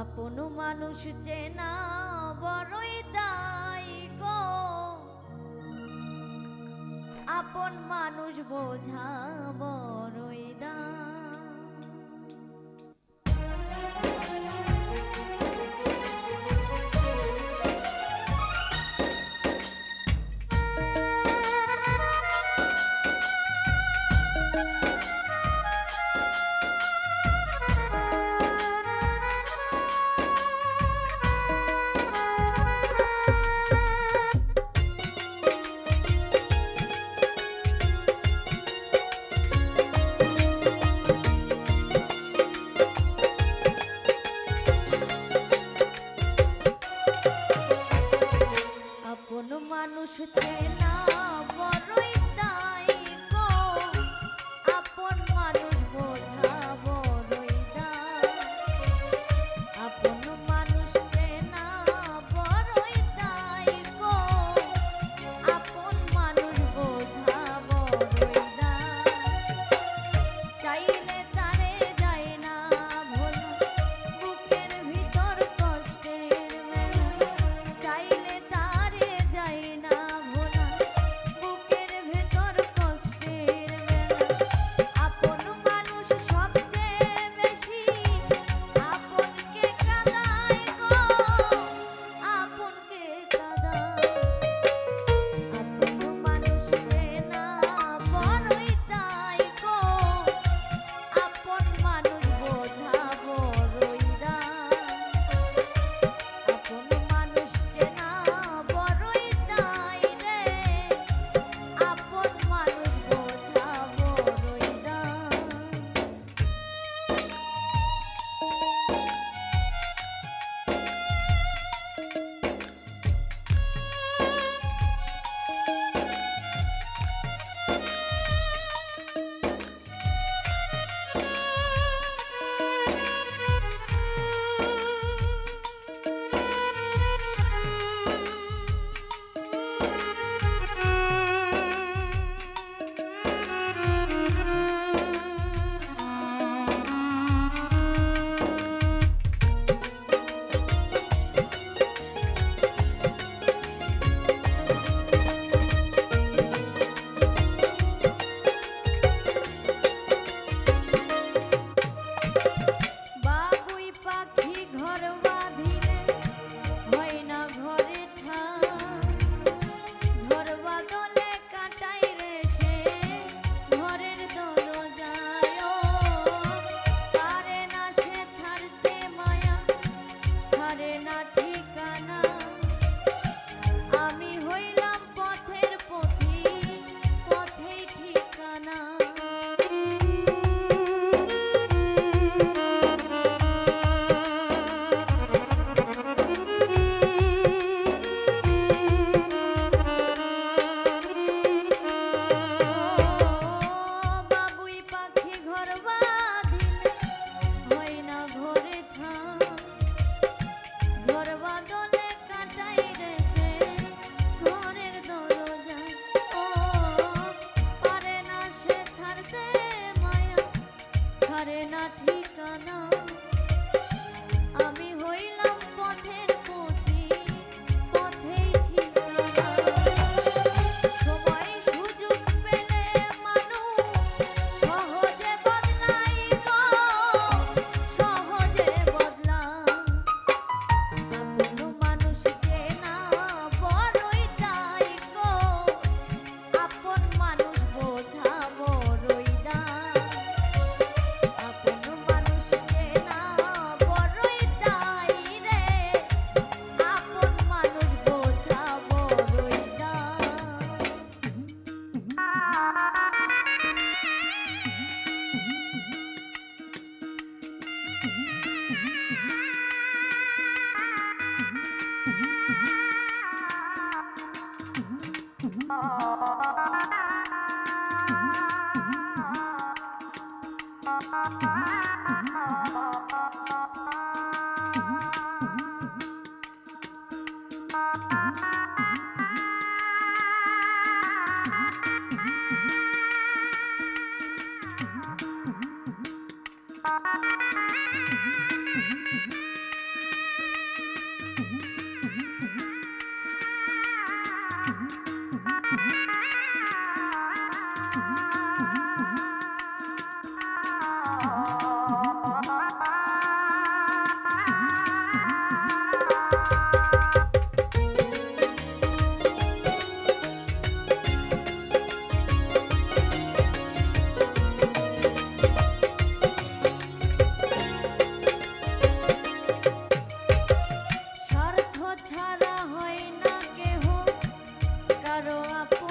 আপন মানুষ চেনা বড়ই দাই গো। আপন মানুষ বোঝা বড়ই দায়। ঠিকানা Ah Mm-hmm. করো আপা